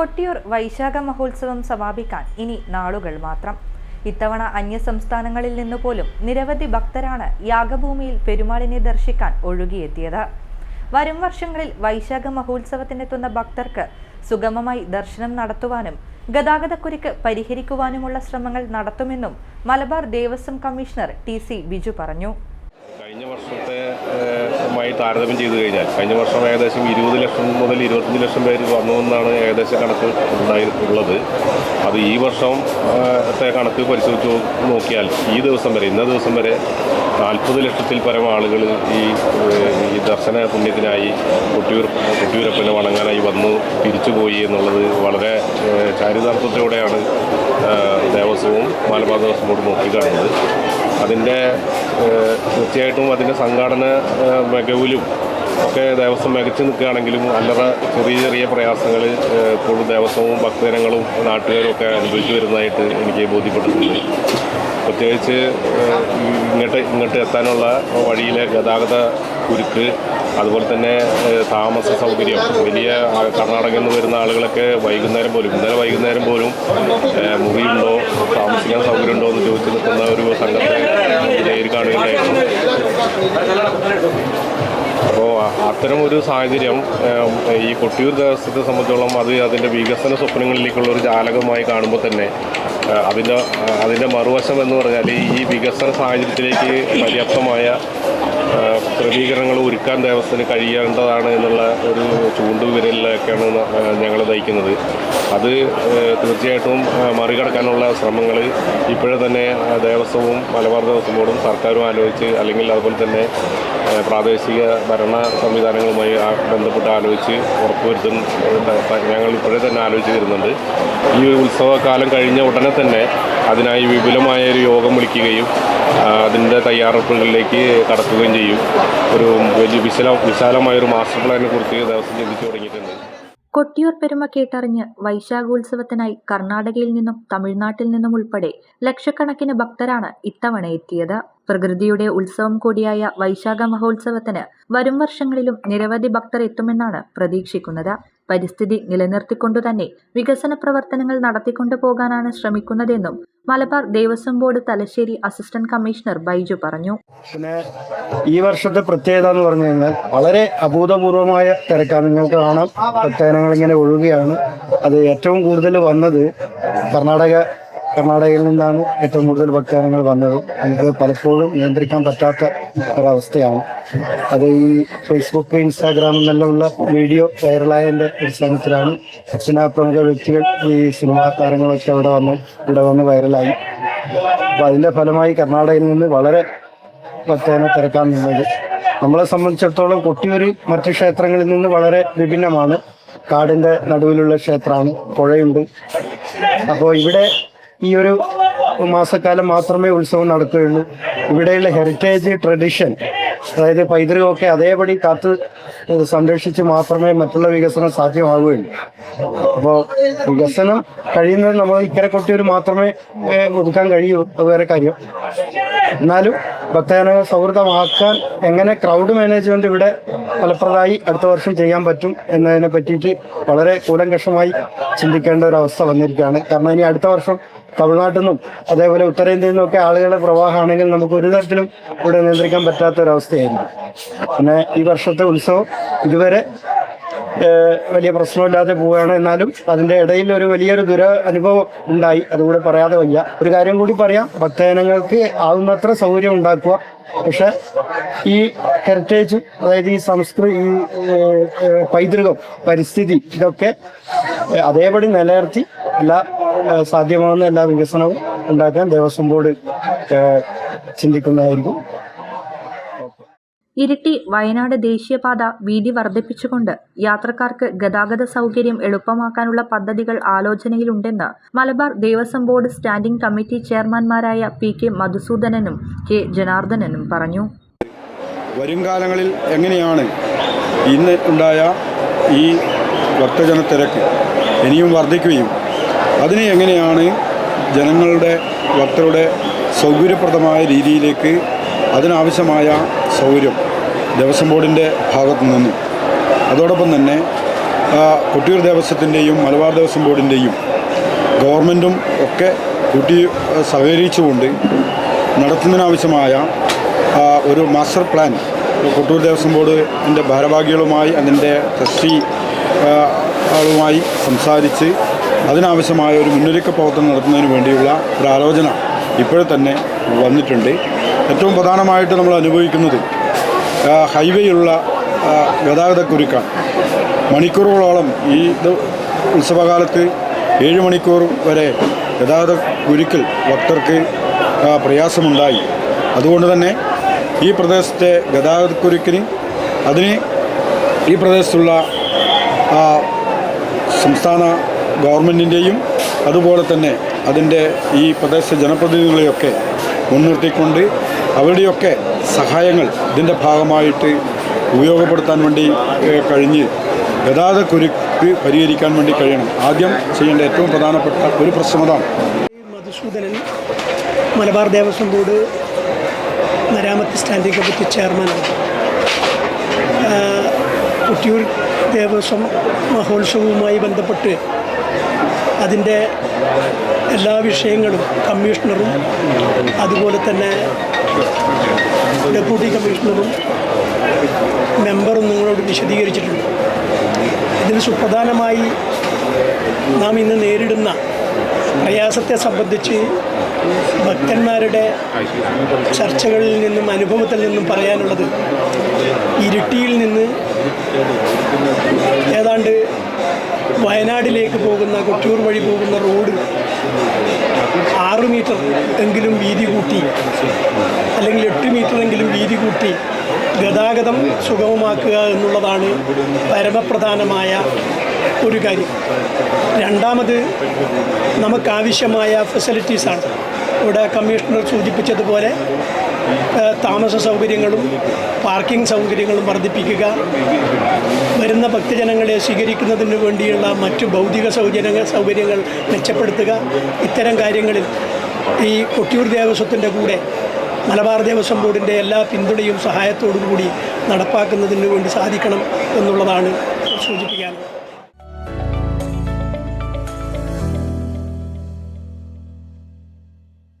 കൊട്ടിയൂർ വൈശാഖ മഹോത്സവം സമാപിക്കാൻ ഇനി നാളുകൾ മാത്രം. ഇത്തവണ അന്യസംസ്ഥാനങ്ങളിൽ നിന്നു പോലും നിരവധി ഭക്തരാണ് യാഗഭൂമിയിൽ പെരുമാളിനെ ദർശിക്കാൻ ഒഴുകിയെത്തിയത്. വരും വർഷങ്ങളിൽ വൈശാഖ മഹോത്സവത്തിനെത്തുന്ന ഭക്തർക്ക് സുഗമമായി ദർശനം നടത്തുവാനും ഗതാഗതക്കുരുക്ക് പരിഹരിക്കുവാനുമുള്ള ശ്രമങ്ങൾ നടത്തുമെന്നും Malabar Devaswom commissioner T C Biju പറഞ്ഞു. കഴിഞ്ഞ വർഷത്തെ ഏഹ്, താരതമ്യം ചെയ്തു കഴിഞ്ഞാൽ കഴിഞ്ഞ വർഷം ഏകദേശം ഇരുപത് ലക്ഷം മുതൽ ഇരുപത്തഞ്ച് ലക്ഷം പേര് വന്നുവെന്നാണ് ഏകദേശം കണക്ക് ഉണ്ടായിട്ടുള്ളത് അത് ഈ വർഷം കണക്ക് പരിശോധിച്ച് നോക്കിയാൽ ഈ ദിവസം വരെ ഇന്ന ദിവസം വരെ നാൽപ്പത് ലക്ഷത്തിൽ പരം ആളുകൾ ഈ ഈ ദർശന പുണ്യത്തിനായി കൊട്ടിയൂർ കൊട്ടിയൂരപ്പനെ വണങ്ങാനായി വന്നു തിരിച്ചുപോയി എന്നുള്ളത് വളരെ ചാരിതാർത്ഥ്യത്തോടെയാണ് ദേവസ്വവും മലബാർ ദേവസ്വം ബോർഡ് നോക്കിക്കാണുന്നത് അതിന്റെ തീർച്ചയായിട്ടും അതിന്റെ സംഘാടന മികവിലും ഒക്കെ ദേവസ്വം മികച്ചു നിൽക്കുകയാണെങ്കിലും അല്ലറ ചെറിയ ചെറിയ പ്രയാസങ്ങൾ ഇപ്പോഴും ദേവസ്വവും ഭക്തജനങ്ങളും നാട്ടുകാരും ഒക്കെ അനുഭവിച്ചു വരുന്നതായിട്ട് എനിക്ക് ബോധ്യപ്പെട്ടിട്ടുണ്ട്. പ്രത്യേകിച്ച് ഇങ്ങോട്ട് ഇങ്ങോട്ട് എത്താനുള്ള വഴിയിലെ ഗതാഗത കുരുക്ക് അതുപോലെ തന്നെ താമസ സൗകര്യം. വലിയ കർണാടകയിൽ നിന്ന് വരുന്ന ആളുകളൊക്കെ വൈകുന്നേരം പോലും ഇന്നലെ വൈകുന്നേരം പോലും മുറിയുണ്ടോ താമസിക്കാൻ സൗകര്യം ഉണ്ടോ എന്ന് ചോദിച്ചു നിൽക്കുന്ന ഒരു സംഘത്തെ നേരിൽ കാണുകയുണ്ടായിരുന്നു അപ്പോൾ അത്തരം ഒരു സാഹചര്യം ഈ കൊട്ടിയൂർ ദേവസ്ഥത്തെ സംബന്ധിച്ചോളം അത് അതിന്റെ വികസന സ്വപ്നങ്ങളിലേക്കുള്ള ഒരു ജാലകമായി കാണുമ്പോൾ തന്നെ അതിന്റെ അതിന്റെ മറുവശം എന്ന് പറഞ്ഞാൽ ഈ വികസന സാഹചര്യത്തിലേക്ക് പര്യാപ്തമായ ക്രമീകരണങ്ങൾ ഒരുക്കാൻ ദേവസ്ഥന് കഴിയേണ്ടതാണ് എന്നുള്ള ഒരു ചൂണ്ടുവിരലിലൊക്കെയാണ് ഞങ്ങൾ നയിക്കുന്നത്. അത് തീർച്ചയായിട്ടും മറികടക്കാനുള്ള ശ്രമങ്ങൾ ഇപ്പോഴേ തന്നെ ദേവസ്വവും മലബാർ ദേവസ്വം ബോർഡും സർക്കാരും ആലോചിച്ച് അല്ലെങ്കിൽ അതുപോലെ തന്നെ പ്രാദേശിക ഭരണ സംവിധാനങ്ങളുമായി ബന്ധപ്പെട്ട് ആലോചിച്ച് ഉറപ്പുവരുത്തുന്ന ഞങ്ങൾ ഇപ്പോഴേ തന്നെ ആലോചിച്ച് വരുന്നുണ്ട്. ഈ ഉത്സവകാലം കഴിഞ്ഞ ഉടനെ തന്നെ അതിനായി വിപുലമായ ഒരു യോഗം വിളിക്കുകയും അതിന്റെ തയ്യാറെടുപ്പുകളിലേക്ക് കടക്കുകയും ചെയ്യും. ഒരു വലിയ വിശാല വിശാലമായ ഒരു മാസ്റ്റർ പ്ലാനിനെ കുറിച്ച് ദിവസം ചിന്തിച്ചു തുടങ്ങിയിട്ടുണ്ട്. കൊട്ടിയൂർ പെരുമ കേട്ടറിഞ്ഞ് വൈശാഖോത്സവത്തിനായി കർണാടകയിൽ നിന്നും തമിഴ്നാട്ടിൽ നിന്നും ഉൾപ്പെടെ ലക്ഷക്കണക്കിന് ഭക്തരാണ് ഇത്തവണ എത്തിയത്. പ്രകൃതിയുടെ ഉത്സവം കൂടിയായ വൈശാഖ മഹോത്സവത്തിന് വരും വർഷങ്ങളിലും നിരവധി ഭക്തർ എത്തുമെന്നാണ് പ്രതീക്ഷിക്കുന്നത്. പരിസ്ഥിതി നിലനിർത്തിക്കൊണ്ടുതന്നെ വികസന പ്രവർത്തനങ്ങൾ നടത്തിക്കൊണ്ടു പോകാനാണ് ശ്രമിക്കുന്നതെന്നും Malabar Devaswom board Thalassery assistant commissioner Baiju പറഞ്ഞു. പിന്നെ ഈ വർഷത്തെ പ്രത്യേകത എന്ന് പറഞ്ഞു കഴിഞ്ഞാൽ വളരെ അഭൂതപൂർവമായ തിരക്കാണ്. നിങ്ങൾക്ക് കാണാം പ്രത്യേകങ്ങൾ ഇങ്ങനെ ഒഴുകുകയാണ് അത് ഏറ്റവും കൂടുതൽ വന്നത് കർണാടക കർണാടകയിൽ നിന്നാണ് ഏറ്റവും കൂടുതൽ ഭക്തജനങ്ങൾ വന്നത്. നമുക്ക് പലപ്പോഴും നിയന്ത്രിക്കാൻ പറ്റാത്ത ഒരവസ്ഥയാണ്. അത് ഈ ഫേസ്ബുക്ക് ഇൻസ്റ്റാഗ്രാം എന്നെല്ലാമുള്ള വീഡിയോ വൈറലായതിന്റെ അടിസ്ഥാനത്തിലാണ് പിന്നെ പ്രമുഖ വ്യക്തികൾ ഈ സിനിമാ താരങ്ങളൊക്കെ അവിടെ വന്ന് ഇവിടെ വന്ന് വൈറലായി. അപ്പൊ അതിന്റെ ഫലമായി കർണാടകയിൽ നിന്ന് വളരെ ഭക്തജന തിരക്കാൻ നിന്നത്. നമ്മളെ സംബന്ധിച്ചിടത്തോളം കൊട്ടിയൂർ മറ്റു ക്ഷേത്രങ്ങളിൽ നിന്ന് വളരെ വിഭിന്നമാണ്. കാടിന്റെ നടുവിലുള്ള ക്ഷേത്രമാണ് പുഴയുണ്ട്. അപ്പോൾ ഇവിടെ ഈ ഒരു മാസക്കാലം മാത്രമേ ഉത്സവം നടക്കുകയുള്ളൂ. ഇവിടെയുള്ള ഹെറിറ്റേജ് ട്രഡീഷൻ അതായത് പൈതൃകമൊക്കെ അതേപടി കാത്ത് സംരക്ഷിച്ച് മാത്രമേ മറ്റുള്ള വികസനം സാധ്യമാവുകയുള്ളൂ. അപ്പോൾ വികസനം കഴിയുന്നത് നമ്മൾ ഇക്കരെ കൊട്ടിയൂർ മാത്രമേ ഒതുക്കാൻ കഴിയൂ. അത് വേറെ കാര്യം. എന്നാലും ഭക്തജന സൗഹൃദമാക്കാൻ എങ്ങനെ ക്രൗഡ് മാനേജ്മെന്റ് ഇവിടെ ഫലപ്രദമായി അടുത്ത വർഷം ചെയ്യാൻ പറ്റും എന്നതിനെ പറ്റിയിട്ട് വളരെ കൂലങ്കഷമായി ചിന്തിക്കേണ്ട ഒരു അവസ്ഥ വന്നിരിക്കുകയാണ്. കാരണം ഇനി അടുത്ത വർഷം തമിഴ്നാട്ടിൽ നിന്നും അതേപോലെ ഉത്തരേന്ത്യയിൽ നിന്നൊക്കെ ആളുകളുടെ പ്രവാഹമാണെങ്കിൽ നമുക്ക് ഒരു തരത്തിലും ഇവിടെ നിയന്ത്രിക്കാൻ പറ്റാത്ത ഒരു അവസ്ഥയായിരുന്നു പിന്നെ ഈ വർഷത്തെ ഉത്സവം ഇതുവരെ വലിയ പ്രശ്നമില്ലാതെ പോവുകയാണ്. എന്നാലും അതിന്റെ ഇടയിൽ ഒരു വലിയൊരു ദുര അനുഭവം ഉണ്ടായി. അതുകൂടെ പറയാതെ വയ്യ. ഒരു കാര്യം കൂടി പറയാം. ഭക്തജനങ്ങൾക്ക് ആവുന്നത്ര സൗകര്യം ഉണ്ടാക്കുക. പക്ഷെ ഈ ഹെറിറ്റേജ് അതായത് ഈ സംസ്കൃതി ഈ പൈതൃകം പരിസ്ഥിതി ഇതൊക്കെ അതേപടി നിലനിർത്തി എല്ലാ സാധ്യമാകുന്ന എല്ലാ വികസനവും ഉണ്ടാക്കാൻ ദേവസ്വം ബോർഡ് ചിന്തിക്കുന്നതായിരിക്കും. ഇരിട്ടി വയനാട് ദേശീയപാത വീതി വർദ്ധിപ്പിച്ചുകൊണ്ട് യാത്രക്കാർക്ക് ഗതാഗത സൗകര്യം എളുപ്പമാക്കാനുള്ള പദ്ധതികൾ ആലോചനയിലുണ്ടെന്ന് Malabar Devaswom board standing committee ചെയർമാൻമാരായ P K മധുസൂദനനും കെ ജനാർദ്ദനനും പറഞ്ഞു. വരും കാലങ്ങളിൽ എങ്ങനെയാണ് ഇന്ന് ഉണ്ടായ ഈ ഭക്തജന തിരക്ക് ഇനിയും വർദ്ധിക്കുകയും അതിനെ എങ്ങനെയാണ് ജനങ്ങളുടെ ഭക്തരുടെ സൗകര്യപ്രദമായ രീതിയിലേക്ക് അതിനാവശ്യമായ സൗകര്യം ദേവസ്വം ബോർഡിന്റെ ഭാഗത്തു നിന്നും. അതോടൊപ്പം തന്നെ കൊട്ടിയൂർ ദേവസ്വത്തിന്റെയും മലബാർ ദേവസ്വം ബോർഡിന്റെയും ഗവൺമെന്റും ഒക്കെ കൂട്ടി സഹകരിച്ചുകൊണ്ട് നടത്തുന്നതിനാവശ്യമായ ഒരു മാസ്റ്റർ പ്ലാൻ കൊട്ടൂർ ദേവസ്വം ബോർഡിന്റെ ഭാരവാഹികളുമായി അതിന്റെ ട്രസ്റ്റി ആളുമായി സംസാരിച്ച് അതിനാവശ്യമായ ഒരു മുന്നൊരുക്ക പ്രവർത്തനം നടത്തുന്നതിന് വേണ്ടിയുള്ള ഒരു ആലോചന തന്നെ വന്നിട്ടുണ്ട്. ഏറ്റവും പ്രധാനമായിട്ട് നമ്മൾ അനുഭവിക്കുന്നത് ഹൈവേയിലുള്ള ഗതാഗതക്കുരുക്കാണ് മണിക്കൂറുകളോളം ഈ ഉത്സവകാലത്ത് ഏഴ് മണിക്കൂർ വരെ ഗതാഗത കുരുക്കിൽ ഭക്തർക്ക് പ്രയാസമുണ്ടായി. അതുകൊണ്ട് തന്നെ ഈ പ്രദേശത്തെ ഗതാഗതക്കുരുക്കിന് അതിന് ഈ പ്രദേശത്തുള്ള സംസ്ഥാന ഗവൺമെന്റിന്റെയും അതുപോലെ തന്നെ അതിന്റെ ഈ പ്രദേശ ജനപ്രതിനിധികളെയൊക്കെ മുൻനിർത്തിക്കൊണ്ട് അവരുടെയൊക്കെ സഹായങ്ങൾ ഇതിന്റെ ഭാഗമായിട്ട് ഉപയോഗപ്പെടുത്താൻ വേണ്ടി കഴിഞ്ഞ് ഗതാഗത കുരുക്ക് പരിഹരിക്കാൻ വേണ്ടി കഴിയണം. ആദ്യം ചെയ്യേണ്ട ഏറ്റവും പ്രധാനപ്പെട്ട ഒരു പ്രശ്നമതാണ്. മധുസൂദനൻ മലബാർ ദേവസ്വം ബോർഡ് മരാമത്ത് സ്റ്റാൻഡിംഗ് കമ്മിറ്റി ചെയർമാനാണ്. ആ, കുട്ടിയൂർ ദേവസ്വം മഹോത്സവവുമായി ബന്ധപ്പെട്ട് അതിന്റെ എല്ലാ വിഷയങ്ങളും കമ്മീഷണറും അതുപോലെ തന്നെ ഡെപ്യൂട്ടി കമ്മീഷണറും മെമ്പറും നിങ്ങളോട് വിശദീകരിച്ചിട്ടുണ്ട്. ഇതിൽ സുപ്രധാനമായി നാം ഇന്ന് നേരിടുന്ന പ്രയാസത്തെ സംബന്ധിച്ച് ഭക്തന്മാരുടെ ചർച്ചകളിൽ നിന്നും അനുഭവത്തിൽ നിന്നും പറയാനുള്ളത് ഇരിട്ടിയിൽ നിന്ന് ഏതാണ്ട് വയനാടിലേക്ക് പോകുന്ന കൊട്ടിയൂർ വഴി പോകുന്ന റോഡ് ആറ് മീറ്റർ എങ്കിലും വീതി കൂട്ടി അല്ലെങ്കിൽ എട്ട് മീറ്റർ എങ്കിലും വീതി കൂട്ടി ഗതാഗതം സുഗമമാക്കുക എന്നുള്ളതാണ് പരമപ്രധാനമായ ഒരു കാര്യം. രണ്ടാമത് നമുക്കാവശ്യമായ ഫെസിലിറ്റീസാണ് ഇവിടെ കമ്മീഷണർ സൂചിപ്പിച്ചതുപോലെ താമസ സൗകര്യങ്ങളും പാർക്കിംഗ് സൗകര്യങ്ങളും വർദ്ധിപ്പിക്കുക വരുന്ന ഭക്തജനങ്ങളെ സ്വീകരിക്കുന്നതിന് വേണ്ടിയുള്ള മറ്റു ഭൗതിക സൗകര്യങ്ങൾ സൗകര്യങ്ങൾ മെച്ചപ്പെടുത്തുക. ഇത്തരം കാര്യങ്ങളിൽ ഈ കൊട്ടിയൂർ ദേവസ്വത്തിന്റെ കൂടെ മലബാർ ദേവസ്വം ബോർഡിന്റെ എല്ലാ പിന്തുണയും സഹായത്തോടും കൂടി നടപ്പാക്കുന്നതിന് വേണ്ടി സാധിക്കണം എന്നുള്ളതാണ് സൂചിപ്പിക്കാനുള്ളത്.